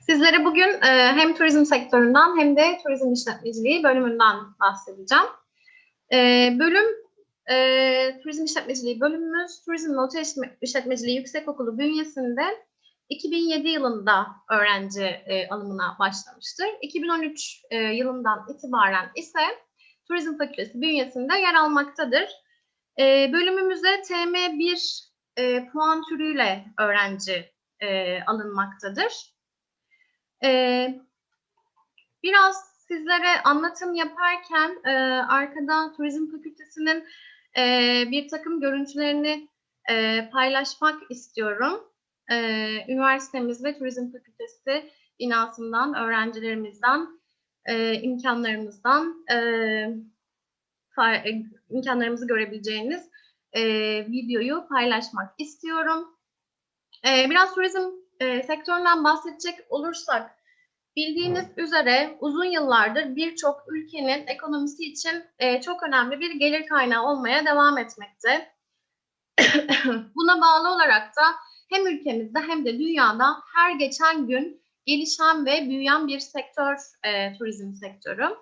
Sizlere bugün e, hem turizm sektöründen hem de turizm işletmeciliği bölümünden bahsedeceğim. E, bölüm e, turizm işletmeciliği bölümümüz Turizm ve Otel İşletmeciliği Yüksekokulu bünyesinde 2007 yılında öğrenci alımına başlamıştır. 2013 e, yılından itibaren ise Turizm Fakültesi bünyesinde yer almaktadır. Bölümümüze TM1 e, puan türüyle öğrenci alınmaktadır. Ee, biraz sizlere anlatım yaparken e, arkada Turizm Fakültesi'nin e, bir takım görüntülerini e, paylaşmak istiyorum. E, üniversitemiz ve Turizm Fakültesi binasından, öğrencilerimizden, e, imkanlarımızdan imkanlarımızı görebileceğiniz videoyu paylaşmak istiyorum. Biraz turizm e, sektöründen bahsedecek olursak, bildiğiniz üzere uzun yıllardır birçok ülkenin ekonomisi için e, çok önemli bir gelir kaynağı olmaya devam etmekte. Buna bağlı olarak da hem ülkemizde hem de dünyada her geçen gün gelişen ve büyüyen bir sektör e, turizm sektörü.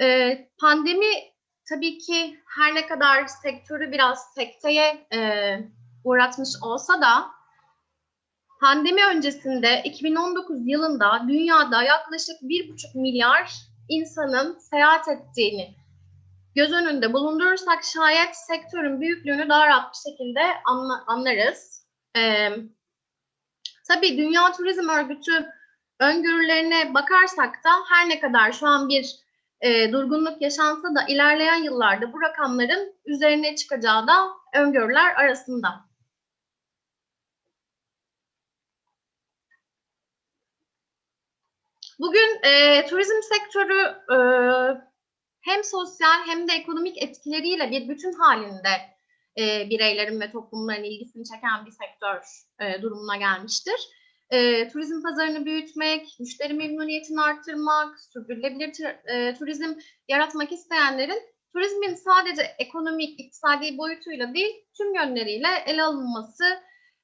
E, pandemi tabii ki her ne kadar sektörü biraz sekteye e, uğratmış olsa da Pandemi öncesinde 2019 yılında dünyada yaklaşık 1,5 milyar insanın seyahat ettiğini göz önünde bulundurursak şayet sektörün büyüklüğünü daha rahat bir şekilde anlarız. Ee, tabii Dünya Turizm Örgütü öngörülerine bakarsak da her ne kadar şu an bir e, durgunluk yaşansa da ilerleyen yıllarda bu rakamların üzerine çıkacağı da öngörüler arasında. Bugün e, turizm sektörü e, hem sosyal hem de ekonomik etkileriyle bir bütün halinde e, bireylerin ve toplumların ilgisini çeken bir sektör e, durumuna gelmiştir. E, turizm pazarını büyütmek, müşteri memnuniyetini arttırmak, sürdürülebilir e, turizm yaratmak isteyenlerin turizmin sadece ekonomik, iktisadi boyutuyla değil tüm yönleriyle ele alınması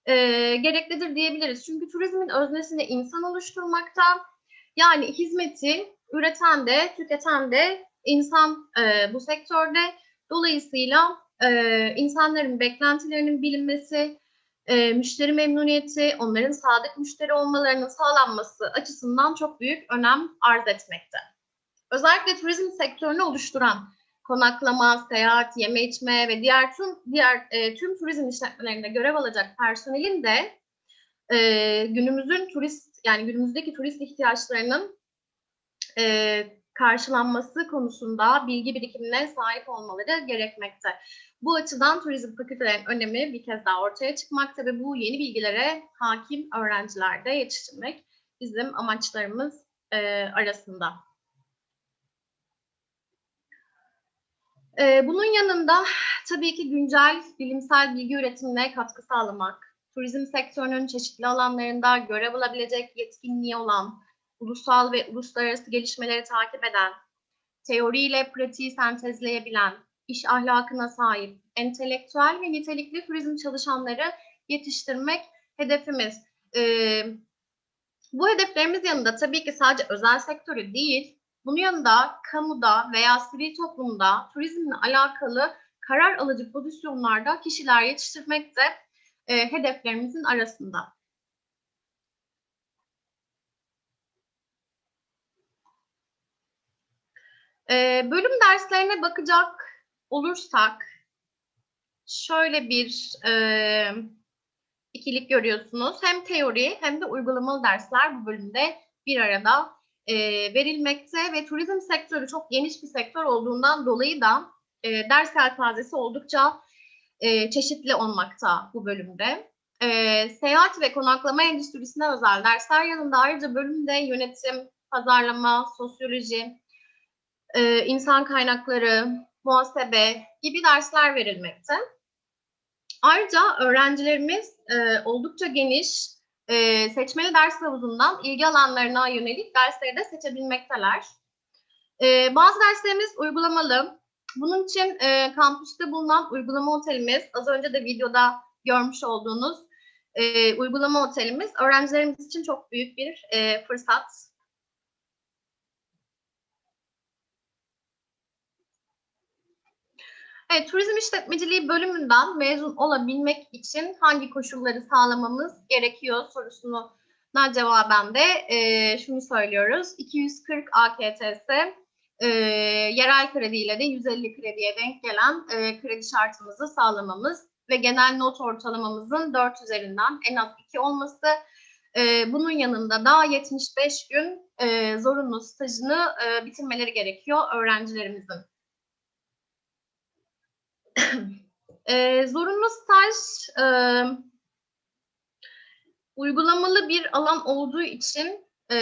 e, gereklidir diyebiliriz. Çünkü turizmin öznesini insan oluşturmakta, yani hizmeti üreten de, tüketen de insan e, bu sektörde. Dolayısıyla e, insanların beklentilerinin bilinmesi, e, müşteri memnuniyeti, onların sadık müşteri olmalarının sağlanması açısından çok büyük önem arz etmekte. Özellikle turizm sektörünü oluşturan konaklama, seyahat, yeme içme ve diğer tüm diğer e, tüm turizm işletmelerinde görev alacak personelin de e, günümüzün turist yani günümüzdeki turist ihtiyaçlarının e, karşılanması konusunda bilgi birikimine sahip olmaları gerekmekte. Bu açıdan turizm fakültelerinin önemi bir kez daha ortaya çıkmakta ve bu yeni bilgilere hakim öğrencilerde yetiştirmek bizim amaçlarımız e, arasında. E, bunun yanında tabii ki güncel bilimsel bilgi üretimine katkı sağlamak, turizm sektörünün çeşitli alanlarında görev alabilecek yetkinliği olan, ulusal ve uluslararası gelişmeleri takip eden, teoriyle pratiği sentezleyebilen, iş ahlakına sahip, entelektüel ve nitelikli turizm çalışanları yetiştirmek hedefimiz. Ee, bu hedeflerimiz yanında tabii ki sadece özel sektörü değil, bunun yanında kamuda veya sivil toplumda turizmle alakalı karar alıcı pozisyonlarda kişiler yetiştirmek de e, hedeflerimizin arasında. E, bölüm derslerine bakacak olursak şöyle bir e, ikilik görüyorsunuz. Hem teori hem de uygulamalı dersler bu bölümde bir arada e, verilmekte ve turizm sektörü çok geniş bir sektör olduğundan dolayı da e, ders yelpazesi oldukça e, çeşitli olmakta bu bölümde. E, seyahat ve konaklama endüstrisine özel dersler yanında ayrıca bölümde yönetim, pazarlama, sosyoloji, e, insan kaynakları, muhasebe gibi dersler verilmekte. Ayrıca öğrencilerimiz e, oldukça geniş e, seçmeli ders havuzundan ilgi alanlarına yönelik dersleri de seçebilmekteler. E, bazı derslerimiz uygulamalı, bunun için e, kampüste bulunan uygulama otelimiz, az önce de videoda görmüş olduğunuz e, uygulama otelimiz öğrencilerimiz için çok büyük bir e, fırsat. Evet, turizm işletmeciliği bölümünden mezun olabilmek için hangi koşulları sağlamamız gerekiyor sorusunu cevaben de e, şunu söylüyoruz. 240 AKTS e, yerel krediyle de 150 krediye denk gelen e, kredi şartımızı sağlamamız ve genel not ortalamamızın 4 üzerinden en az 2 olması. E, bunun yanında da 75 gün e, zorunlu stajını e, bitirmeleri gerekiyor öğrencilerimizin. e, zorunlu staj e, uygulamalı bir alan olduğu için e,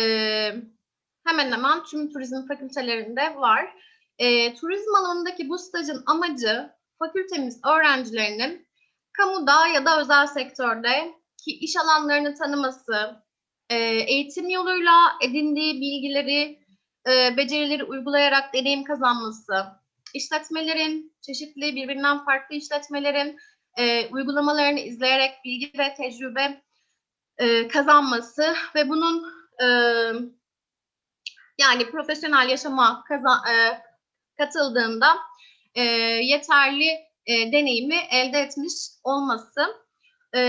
hemen hemen tüm turizm fakültelerinde var. E, turizm alanındaki bu stajın amacı fakültemiz öğrencilerinin kamuda ya da özel sektörde ki iş alanlarını tanıması, e, eğitim yoluyla edindiği bilgileri, e, becerileri uygulayarak deneyim kazanması, işletmelerin, çeşitli birbirinden farklı işletmelerin e, uygulamalarını izleyerek bilgi ve tecrübe e, kazanması ve bunun e, yani profesyonel yaşama kazan, e, katıldığında e, yeterli e, deneyimi elde etmiş olması. E,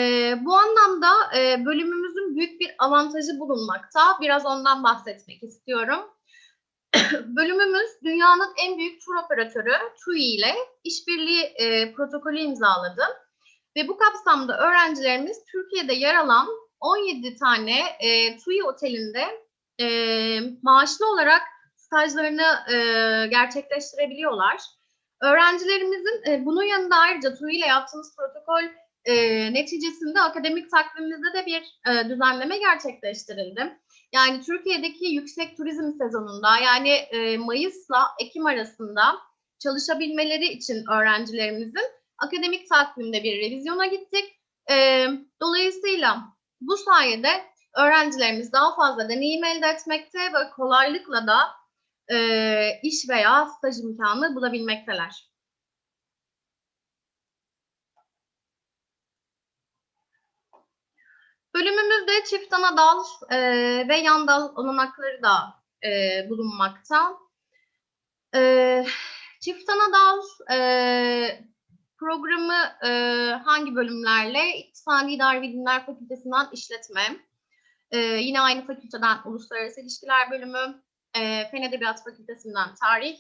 bu anlamda e, bölümümüzün büyük bir avantajı bulunmakta. Biraz ondan bahsetmek istiyorum. Bölümümüz dünyanın en büyük tur operatörü TUI ile işbirliği e, protokolü imzaladı. Ve bu kapsamda öğrencilerimiz Türkiye'de yer alan 17 tane e, TUI otelinde e, maaşlı olarak stajlarını e, gerçekleştirebiliyorlar. Öğrencilerimizin e, bunun yanında ayrıca TUI ile yaptığımız protokol e, neticesinde akademik takvimimizde de bir e, düzenleme gerçekleştirildi. Yani Türkiye'deki yüksek turizm sezonunda yani e, Mayıs'la Ekim arasında çalışabilmeleri için öğrencilerimizin akademik takvimde bir revizyona gittik. E, dolayısıyla bu sayede öğrencilerimiz daha fazla deneyim elde etmekte ve kolaylıkla da e, iş veya staj imkanı bulabilmekteler. Bölümümüzde çift ana dal e, ve yan dal olanakları da e, bulunmakta. E, çift ana dal e, programı e, hangi bölümlerle? İktisadi İdari Bilimler Fakültesinden işletme, e, yine aynı fakülteden Uluslararası İlişkiler Bölümü, e, Fen Edebiyat Fakültesinden Tarih,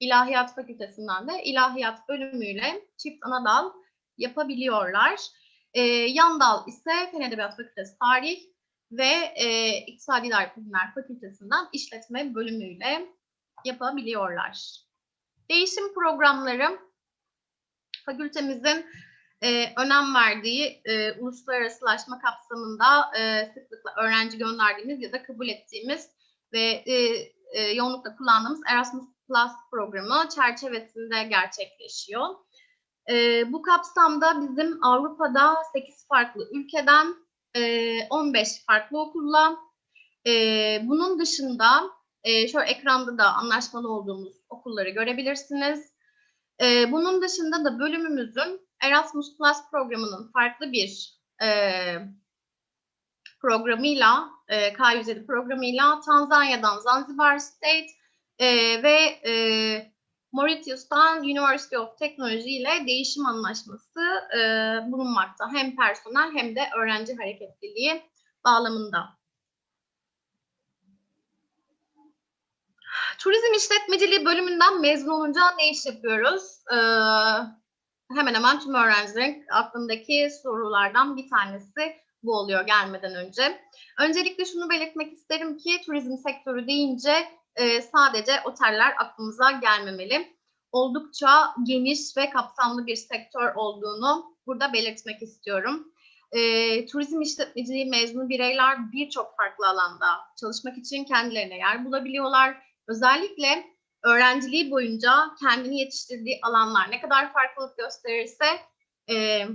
İlahiyat Fakültesinden de İlahiyat bölümüyle çift ana dal yapabiliyorlar. E, yan dal ise Fen Edebiyat Fakültesi Tarih ve e, İktisadi İdari Bilimler Fakültesinden işletme bölümüyle yapabiliyorlar. Değişim programları fakültemizin e, önem verdiği e, uluslararasılaşma kapsamında e, sıklıkla öğrenci gönderdiğimiz ya da kabul ettiğimiz ve e, e, yoğunlukla kullandığımız Erasmus Plus programı çerçevesinde gerçekleşiyor. E, bu kapsamda bizim Avrupa'da 8 farklı ülkeden e, 15 farklı okulla e, bunun dışında e, şöyle ekranda da anlaşmalı olduğumuz okulları görebilirsiniz. E, bunun dışında da bölümümüzün Erasmus Plus programının farklı bir e, programıyla, e, K107 programıyla Tanzanya'dan Zanzibar State e, ve e, Mauritius'tan University of Technology ile değişim anlaşması e, bulunmakta. Hem personel hem de öğrenci hareketliliği bağlamında. Turizm işletmeciliği bölümünden mezun olunca ne iş yapıyoruz? Ee, hemen hemen tüm öğrencilerin aklındaki sorulardan bir tanesi bu oluyor gelmeden önce. Öncelikle şunu belirtmek isterim ki turizm sektörü deyince e, sadece oteller aklımıza gelmemeli. Oldukça geniş ve kapsamlı bir sektör olduğunu burada belirtmek istiyorum. E, turizm işletmeciliği mezunu bireyler birçok farklı alanda çalışmak için kendilerine yer bulabiliyorlar. Özellikle öğrenciliği boyunca kendini yetiştirdiği alanlar ne kadar farklılık gösterirse e,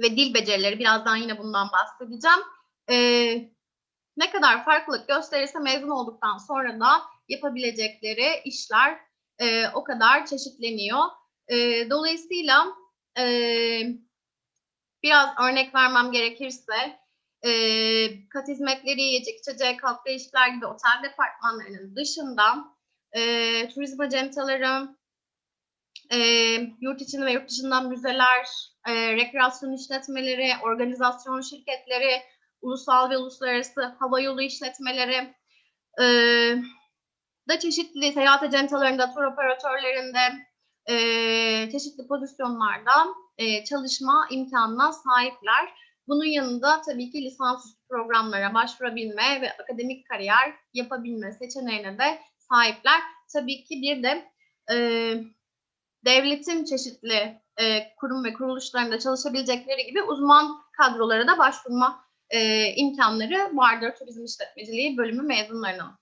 ve dil becerileri birazdan yine bundan bahsedeceğim. E, ne kadar farklılık gösterirse mezun olduktan sonra da yapabilecekleri işler e, o kadar çeşitleniyor. E, dolayısıyla e, biraz örnek vermem gerekirse e, kat hizmetleri, yiyecek içecek, halkla ilişkiler gibi otel departmanlarının dışında e, turizm acentaları, e, yurt içinde ve yurt dışından müzeler, e, rekreasyon işletmeleri, organizasyon şirketleri, ulusal ve uluslararası hava yolu işletmeleri, e, da çeşitli seyahat acentalarında, tur operatörlerinde e, çeşitli pozisyonlarda e, çalışma imkanına sahipler. Bunun yanında tabii ki lisansüstü programlara başvurabilme ve akademik kariyer yapabilme seçeneğine de sahipler. Tabii ki bir de e, devletin çeşitli e, kurum ve kuruluşlarında çalışabilecekleri gibi uzman kadrolara da başvurma e, imkanları vardır turizm işletmeciliği bölümü mezunlarının.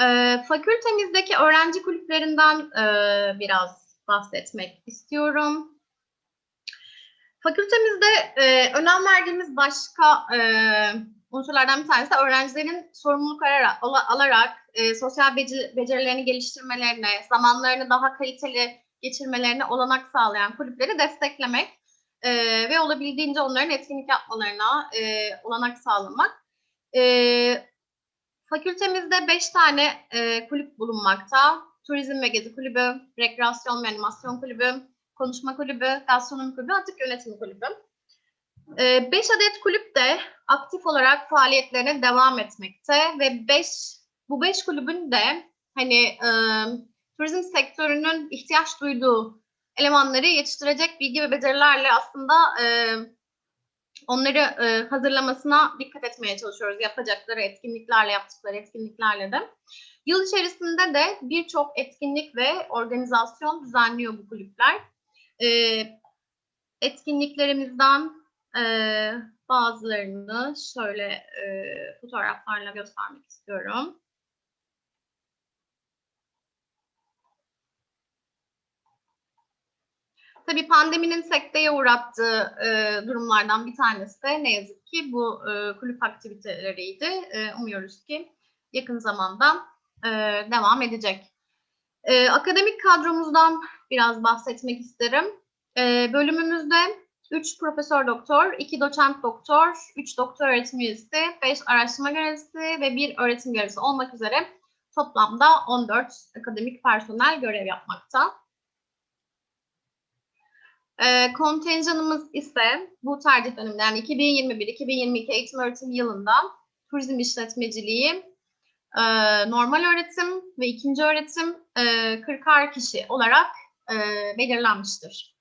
E, fakültemizdeki öğrenci kulüplerinden e, biraz bahsetmek istiyorum. Fakültemizde e, önem verdiğimiz başka e, unsurlardan bir tanesi öğrencilerin sorumluluk alarak, alarak e, sosyal becerilerini geliştirmelerine, zamanlarını daha kaliteli geçirmelerine olanak sağlayan kulüpleri desteklemek e, ve olabildiğince onların etkinlik yapmalarına e, olanak sağlamak. E, fakültemizde beş tane e, kulüp bulunmakta. Turizm ve Gezi Kulübü, Rekreasyon ve Animasyon Kulübü, Konuşma Kulübü, Gastronomi Kulübü, Atık Yönetim Kulübü. E, beş adet kulüp de aktif olarak faaliyetlerine devam etmekte ve beş bu beş kulübün de hani e, turizm sektörünün ihtiyaç duyduğu elemanları yetiştirecek bilgi ve becerilerle aslında e, onları e, hazırlamasına dikkat etmeye çalışıyoruz. Yapacakları etkinliklerle, yaptıkları etkinliklerle de. Yıl içerisinde de birçok etkinlik ve organizasyon düzenliyor bu kulüpler. E, etkinliklerimizden e, bazılarını şöyle e, fotoğraflarla göstermek istiyorum. Tabii pandeminin sekteye uğrattığı e, durumlardan bir tanesi de ne yazık ki bu e, kulüp aktiviteleriydi. E, umuyoruz ki yakın zamanda e, devam edecek. E, akademik kadromuzdan biraz bahsetmek isterim. E, bölümümüzde 3 profesör doktor, 2 doçent doktor, 3 doktor öğretim üyesi, 5 araştırma görevlisi ve 1 öğretim görevlisi olmak üzere toplamda 14 akademik personel görev yapmakta. E, kontenjanımız ise bu tercih döneminde yani 2021-2022 eğitim öğretim yılında turizm işletmeciliği, e, normal öğretim ve ikinci öğretim e, 40'ar kişi olarak belirlenmiştir.